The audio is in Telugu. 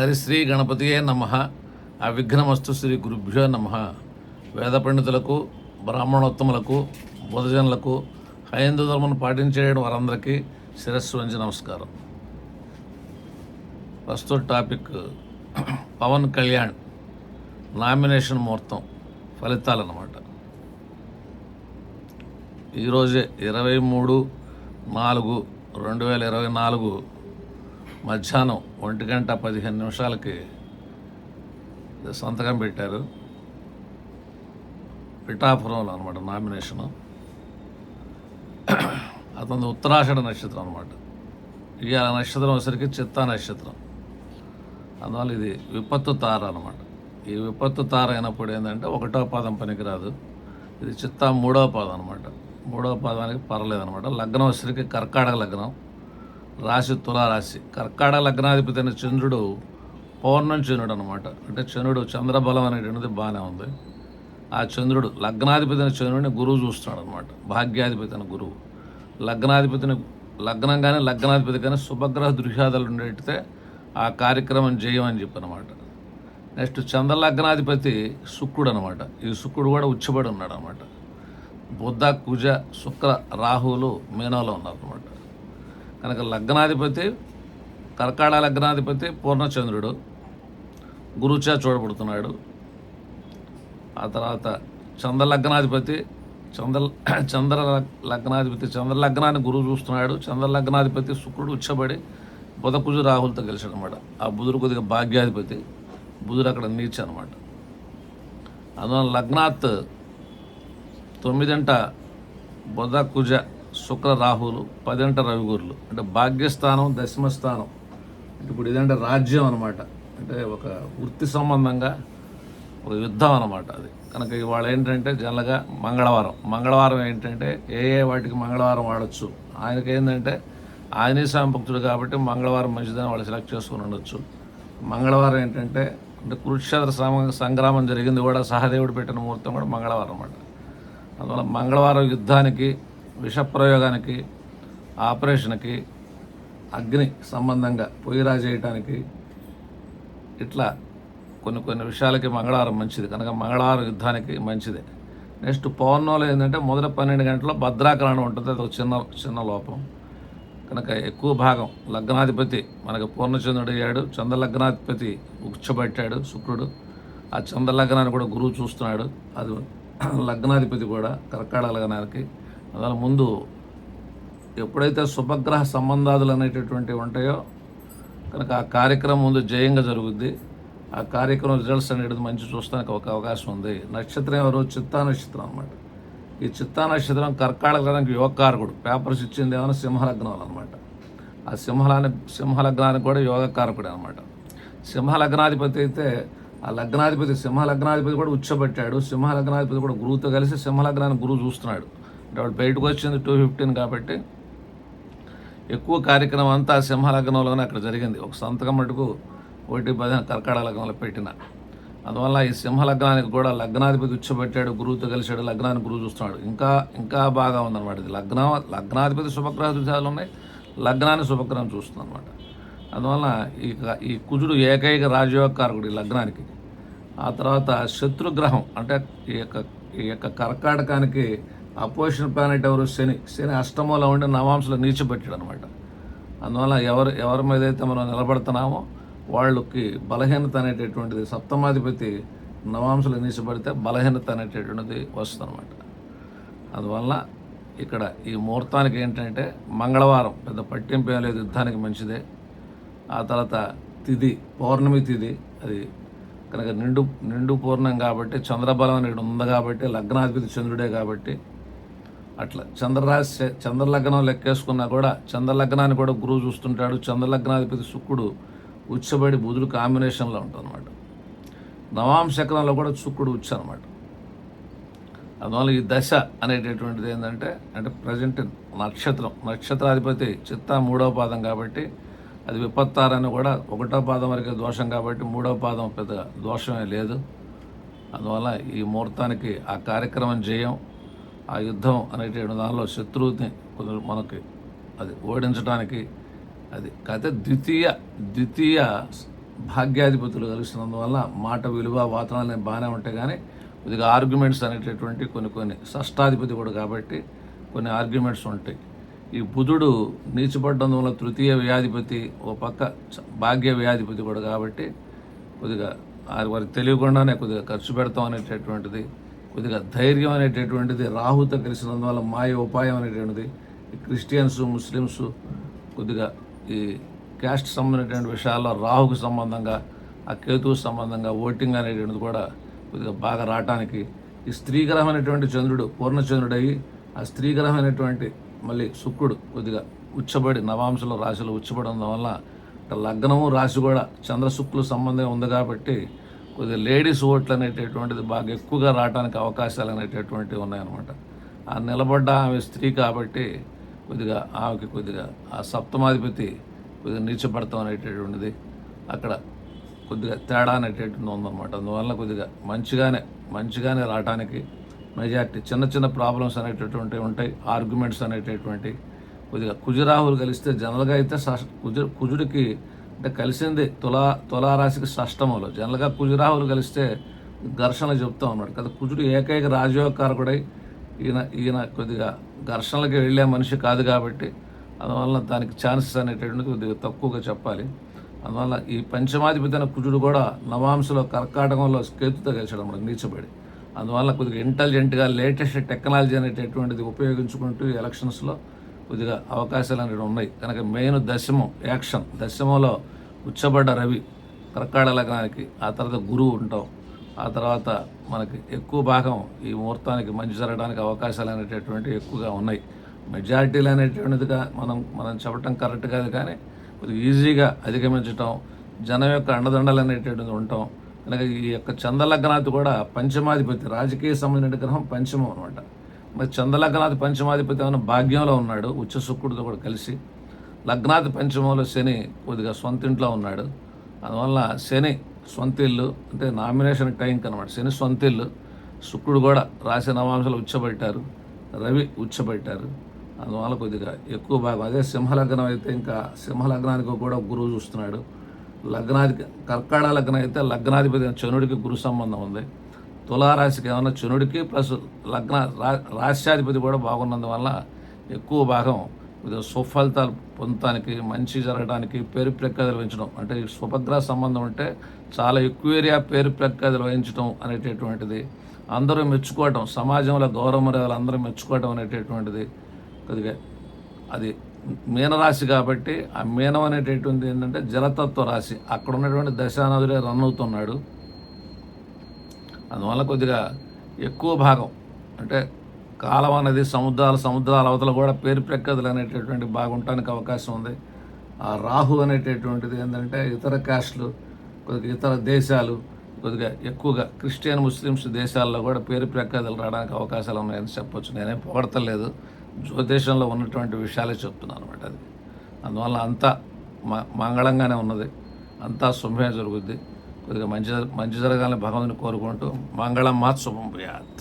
హరిశ్రీ గణపతియే నమ. అవిఘ్నమస్తు శ్రీ గురుభ్యో నమ. వేద పండితులకు బ్రాహ్మణోత్తములకు బుధజనులకు హైందూ ధర్మను పాటించేయడం వారందరికీ శిరస్సు వంచి నమస్కారం. ప్రస్తుత టాపిక్ పవన్ కళ్యాణ్ నామినేషన్ ముహూర్తం ఫలితాలన్నమాట. ఈరోజే ఇరవై మూడు నాలుగు రెండు వేల ఇరవై నాలుగు మధ్యాహ్నం ఒంటి గంట పదిహేను నిమిషాలకి సంతకం పెట్టారు. పిఠాపురంలో అనమాట నామినేషను. అతను ఉత్తరాషాఢ నక్షత్రం అనమాట ఇవాళ నక్షత్రం వచ్చరికి చిత్తా నక్షత్రం. అందువల్ల ఇది విపత్తు తార అనమాట ఈ విపత్తు తార అయినప్పుడు ఏంటంటే ఒకటో పాదం పనికిరాదు. ఇది చిత్తా మూడవ పాదం అనమాట మూడవ పాదానికి పర్లేదు అనమాట లగ్నం వచ్చరికి కర్కాటక లగ్నం. రాశి తులారాశి. కర్కాడ లగ్నాధిపతి అయిన చంద్రుడు పౌర్ణం చంద్రుడు అనమాట అంటే చంద్రుడు చంద్రబలం అనేటువంటిది బాగానే ఉంది. ఆ చంద్రుడు లగ్నాధిపతి అయిన చంద్రుడిని గురువు చూస్తున్నాడు అనమాట భాగ్యాధిపతి అయిన గురువు. లగ్నాధిపతిని లగ్నం కానీ లగ్నాధిపతి కానీ శుభగ్రహ దృశ్యాదాలు ఉండేటితే ఆ కార్యక్రమం చేయమని చెప్పనమాట నెక్స్ట్ చంద్రలగ్నాధిపతి శుక్రుడు అనమాట ఈ శుక్రుడు కూడా ఉచ్చబడి ఉన్నాడు అనమాట బుద్ధ కుజ శుక్ర రాహువులు మీనంలో ఉన్నారు అనమాట కనుక లగ్నాధిపతి కర్కాడ లగ్నాధిపతి పూర్ణచంద్రుడు గురుచా చూడబడుతున్నాడు. ఆ తర్వాత చంద్ర లగ్నాధిపతి చంద్ర చంద్ర లగ్నాధిపతి చంద్ర లగ్నాన్ని గురువు చూస్తున్నాడు. చంద్ర లగ్నాధిపతి శుక్రుడు ఉచ్చబడి బుధకుజు రాహుల్తో రాహులతో కలిసాడు అనమాట ఆ బుధుడు కొద్దిగా భాగ్యాధిపతి బుధుడు అక్కడ నీచ అనమాట. అందువల్ల లగ్నాత్ తొమ్మిదంట బుధ కుజ శుక్ర రాహులు పదంట రవిగురులు. అంటే భాగ్యస్థానం దశమ స్థానం అంటే ఇప్పుడు ఇదంటే రాజ్యం అనమాట అంటే ఒక వృత్తి సంబంధంగా ఒక యుద్ధం అనమాట అది. కనుక ఇవాళ ఏంటంటే జనరల్గా మంగళవారం. మంగళవారం ఏంటంటే ఏ ఏ వాటికి మంగళవారం వాడచ్చు? ఆయనకి ఏంటంటే ఆంజనేయ భక్తుడు కాబట్టి మంగళవారం మంచిదని వాళ్ళు సెలెక్ట్ చేసుకుని ఉండొచ్చు. మంగళవారం ఏంటంటే అంటే కురుక్షేత్ర సమ- సంగ్రామం జరిగింది కూడా సహదేవుడు పెట్టిన ముహూర్తం కూడా మంగళవారం అన్నమాట. అందువల్ల మంగళవారం యుద్ధానికి విషప్రయోగానికి ఆపరేషన్కి అగ్ని సంబంధంగా పొయ్యి రాజేయటానికి ఇట్లా కొన్ని కొన్ని విషయాలకి మంగళవారం మంచిది. కనుక మంగళవారం యుద్ధానికి మంచిదే. నెక్స్ట్ పౌర్ణంలో ఏంటంటే మొదటి పన్నెండు గంటల్లో భద్రాకరణం ఉంటుంది. అది ఒక చిన్న చిన్న లోపం. కనుక ఎక్కువ భాగం లగ్నాధిపతి మనకు పూర్ణచంద్రుడు అయ్యాడు. చంద్ర లగ్నాధిపతి ఉచ్చబట్టాడు శుక్రుడు. ఆ చంద్ర లగ్నాన్ని కూడా గురువు చూస్తున్నాడు. అది లగ్నాధిపతి కూడా కర్కాడ లగ్నానికి దాని ముందు ఎప్పుడైతే శుభగ్రహ సంబంధాదులు అనేటటువంటివి ఉంటాయో కనుక ఆ కార్యక్రమం ముందు జయంగా జరుగుద్ది. ఆ కార్యక్రమం రిజల్ట్స్ అనేది మంచి చూస్తానికి ఒక అవకాశం ఉంది. నక్షత్రం ఎవరు? చిత్తా నక్షత్రం అనమాట ఈ చిత్తా నక్షత్రం కర్కాటకానికి యోగకారకుడు. పేపర్స్ ఇచ్చింది ఏమైనా సింహలగ్నం అనమాట ఆ సింహలాని సింహలగ్నానికి కూడా యోగకారకుడు అనమాట సింహలగ్నాధిపతి అయితే ఆ లగ్నాధిపతి సింహలగ్నాధిపతి కూడా ఉచ్చబట్టాడు. సింహలగ్నాధిపతి కూడా గురువుతో కలిసి సింహలగ్నాన్ని గురువు చూస్తున్నాడు. ఇప్పుడు బయటకు వచ్చింది టూ ఫిఫ్టీన్ కాబట్టి ఎక్కువ కార్యక్రమం అంతా సింహలగ్నంలోనే అక్కడ జరిగింది. ఒక సంతకం మటుకు ఒకటి పదిహేను కర్కాడ లగ్నంలో పెట్టిన. అందువల్ల ఈ సింహలగ్నానికి కూడా లగ్నాధిపతి ఉచ్చబెట్టాడు గురువుతో కలిశాడు లగ్నాన్ని గురువు చూస్తున్నాడు. ఇంకా ఇంకా బాగా ఉందన్నమాట ఇది. లగ్న లగ్నాధిపతి శుభగ్రహ దృశ్యాలు ఉన్నాయి లగ్నాన్ని శుభగ్రహం చూస్తుంది అనమాట అందువల్ల ఈ ఈ కుజుడు ఏకైక రాజయోగకారకుడు ఈ లగ్నానికి. ఆ తర్వాత శత్రుగ్రహం అంటే ఈ యొక్క ఈ యొక్క కర్కాటకానికి అపోజిషన్ ప్లానెట్ ఎవరు? శని. శని అష్టమంలో ఉండి నవాంశలో నీచిపెట్టాడు అనమాట అందువల్ల ఎవరు ఎవరి మీద అయితే మనం నిలబడుతున్నామో వాళ్ళకి బలహీనత అనేటటువంటిది సప్తమాధిపతి నవాంశలు నీచిపెడితే బలహీనత అనేటటువంటిది వస్తుందన్నమాట. అందువల్ల ఇక్కడ ఈ ముహూర్తానికి ఏంటంటే మంగళవారం పెద్ద పట్టింపు ఏం లేదు యుద్ధానికి మంచిదే. ఆ తర్వాత తిథి పౌర్ణమి తిథి అది కనుక నిండు నిండు పూర్ణం కాబట్టి చంద్రబలం అనేది ఉంది కాబట్టి లగ్నాధిపతి చంద్రుడే కాబట్టి అట్లా. చంద్రరాశి చంద్రలగ్నం లెక్కేసుకున్నా కూడా చంద్రలగ్నాన్ని కూడా గురువు చూస్తుంటాడు. చంద్రలగ్నాధిపతి శుక్రుడు ఉచ్చబడి బుధుడు కాంబినేషన్లో ఉంటుంది అనమాట నవాంశకరంలో కూడా శుక్రుడు ఉచ్చ అనమాట అందువల్ల ఈ దశ అనేటటువంటిది ఏంటంటే అంటే ప్రజెంట్ నక్షత్రం. నక్షత్రాధిపతి చిత్త మూడవ పాదం కాబట్టి అది విపత్తారని కూడా ఒకటో పాదం వరకే దోషం కాబట్టి మూడవ పాదం పెద్ద దోషమే లేదు. అందువల్ల ఈ ముహూర్తానికి ఆ కార్యక్రమం చేయం ఆ యుద్ధం అనేటువంటి దానిలో శత్రువుని కొంచెం మనకి అది ఓడించడానికి అది కాకపోతే ద్వితీయ ద్వితీయ భాగ్యాధిపతులు కలిసినందువల్ల మాట విలువ వాతావరణం బాగానే ఉంటాయి కానీ కొద్దిగా ఆర్గ్యుమెంట్స్ అనేటటువంటి కొన్ని కొన్ని షష్టాధిపతి కూడా కాబట్టి కొన్ని ఆర్గ్యుమెంట్స్ ఉంటాయి. ఈ బుధుడు నీచపడ్డం వల్ల తృతీయ వ్యాధిపతి ఓ పక్క భాగ్య వ్యాధిపతి కూడా కాబట్టి కొద్దిగా వారికి తెలియకుండానే కొద్దిగా ఖర్చు పెడతాం అనేటటువంటిది కొద్దిగా ధైర్యం అనేటటువంటిది రాహుతో కలిసినందువల్ల మాయ ఉపాయం అనేటువంటిది క్రిస్టియన్స్ ముస్లిమ్స్ కొద్దిగా ఈ క్యాస్ట్ సంబంధించినటువంటి విషయాల్లో రాహుకు సంబంధంగా ఆ కేతువు సంబంధంగా ఓటింగ్ అనేటువంటిది కూడా కొద్దిగా బాగా రావటానికి ఈ స్త్రీగ్రహం అనేటువంటి చంద్రుడు పూర్ణచంద్రుడు అయ్యి ఆ స్త్రీగ్రహం అనేటువంటి మళ్ళీ శుక్రుడు కొద్దిగా ఉచ్చబడి నవాంశలో రాశిలో ఉచ్చబడడం వల్ల లగ్నము రాశి కూడా చంద్రశుక్లు సంబంధం ఉంది కాబట్టి కొద్దిగా లేడీస్ ఓట్లు అనేటటువంటిది బాగా ఎక్కువగా రావడానికి అవకాశాలు అనేటటువంటివి ఉన్నాయన్నమాట. ఆ నిలబడ్డ ఆమె స్త్రీ కాబట్టి కొద్దిగా ఆమెకి కొద్దిగా ఆ సప్తమాధిపతి కొద్దిగా నీచపడతాం అనేటటువంటిది అక్కడ కొద్దిగా తేడా అనేటటువంటి ఉందన్నమాట. అందువల్ల కొద్దిగా మంచిగానే మంచిగానే రావడానికి మెజార్టీ చిన్న చిన్న ప్రాబ్లమ్స్ అనేటటువంటివి ఉంటాయి ఆర్గ్యుమెంట్స్ అనేటటువంటి కొద్దిగా కుజరాహులు కలిస్తే జనరల్గా అయితే కుజు కుజుడికి అంటే కలిసింది తులా తులారాశికి షష్టములు. జనరల్గా కుజురాహులు కలిస్తే ఘర్షణ చెప్తా ఉన్నాడు. కదా కుజుడు ఏకైక రాజయోగకారకుడై ఈయన ఈయన కొద్దిగా ఘర్షణలకి వెళ్ళే మనిషి కాదు కాబట్టి అందువల్ల దానికి ఛాన్సెస్ అనేటటువంటి కొద్దిగా తక్కువగా చెప్పాలి. అందువల్ల ఈ పంచమాధిపతి అయిన కుజుడు కూడా నవాంశలో కర్కాటకంలో కేతుతో కలిసాడు మనకు నీచబడి. అందువల్ల కొద్దిగా ఇంటెలిజెంట్గా లేటెస్ట్ టెక్నాలజీ అనేటటువంటిది ఉపయోగించుకుంటూ ఎలక్షన్స్లో కొద్దిగా అవకాశాలు అనేవి ఉన్నాయి. కనుక మెయిన్ దశమం యాక్షన్. దశమంలో ఉచ్చబడ్డ రవి కర్కాడ లగ్నానికి ఆ తర్వాత గురువు ఉంటాం. ఆ తర్వాత మనకి ఎక్కువ భాగం ఈ ముహూర్తానికి మంచి జరగడానికి అవకాశాలు అనేటటువంటివి ఎక్కువగా ఉన్నాయి. మెజారిటీలు అనేటువంటిదిగా మనం మనం చెప్పటం కరెక్ట్ కాదు కానీ కొద్దిగా ఈజీగా అధిగమించటం జనం యొక్క అండదండలు అనేటువంటిది ఉంటాం కనుక ఈ యొక్క చంద్రలగ్నాథి కూడా పంచమాధిపతి రాజకీయ సంబంధించిన గ్రహం పంచమం అనమాట మరి చంద్రలగ్నాది పంచమాధిపతి ఏమైనా భాగ్యంలో ఉన్నాడు? ఉచ్చ శుక్రుడితో కూడా కలిసి. లగ్నాది పంచమంలో శని కొద్దిగా సొంత ఇంట్లో ఉన్నాడు. అందువల్ల శని సొంత ఇల్లు అంటే నామినేషన్ టైంకి అనమాట శని సొంత ఇల్లు శుక్రుడు కూడా రాశి నవాంశాలు ఉచ్చబెట్టారు రవి ఉచ్చబెట్టారు అందువల్ల కొద్దిగా ఎక్కువ భాగం. అదే సింహలగ్నం అయితే ఇంకా సింహలగ్నానికి కూడా గురువు చూస్తున్నాడు. లగ్నాధికి కర్కాడ లగ్నం అయితే లగ్నాధిపతి చనుడికి గురు సంబంధం ఉంది. తులారాశికి ఏమన్నా చనుడికి ప్లస్ లగ్న రా- రాశ్యాధిపతి కూడా బాగున్నందువల్ల ఎక్కువ భాగం కొద్దిగా సుఫలితాలు పొందటానికి మంచి జరగడానికి పేరు ప్రఖ్యాతలు వహించడం. అంటే ఈ సంబంధం అంటే చాలా ఎక్కువ ఏరియా పేరు ప్రఖ్యాతలు వహించడం అనేటటువంటిది. అందరూ మెచ్చుకోవటం సమాజంలో గౌరవ మర్యాదలు అందరూ మెచ్చుకోవటం అనేటటువంటిది కొద్దిగా అది మీనరాశి కాబట్టి ఆ మీనం అనేటటువంటిది ఏంటంటే జలతత్వ రాశి. అక్కడ ఉన్నటువంటి దశానదులే రన్ అవుతున్నాడు. అందువల్ల కొద్దిగా ఎక్కువ భాగం అంటే కాలం అనేది సముద్రాల సముద్రాల అవతల కూడా పేరు ప్రఖ్యాతులు అనేటటువంటి బాగుంటానికి అవకాశం ఉంది. ఆ రాహు అనేటటువంటిది ఏంటంటే ఇతర కాస్ట్లు కొద్దిగా ఇతర దేశాలు కొద్దిగా ఎక్కువగా క్రిస్టియన్ ముస్లిమ్స్ దేశాల్లో కూడా పేరు ప్రక్కదలు రావడానికి అవకాశాలు ఉన్నాయని చెప్పొచ్చు. నేనేం పొగడతలేదు. జ్యోతిషంలో ఉన్నటువంటి విషయాలే చెప్తున్నాను అనమాట అది. అందువల్ల అంతా మ- మంగళంగానే ఉన్నది. అంతా శుభమే జరుగుద్ది. కొద్దిగా మంచి మంచి జరగాలని భగవంతుని కోరుకుంటూ మంగళం మాత్ శుభం భూయాత్.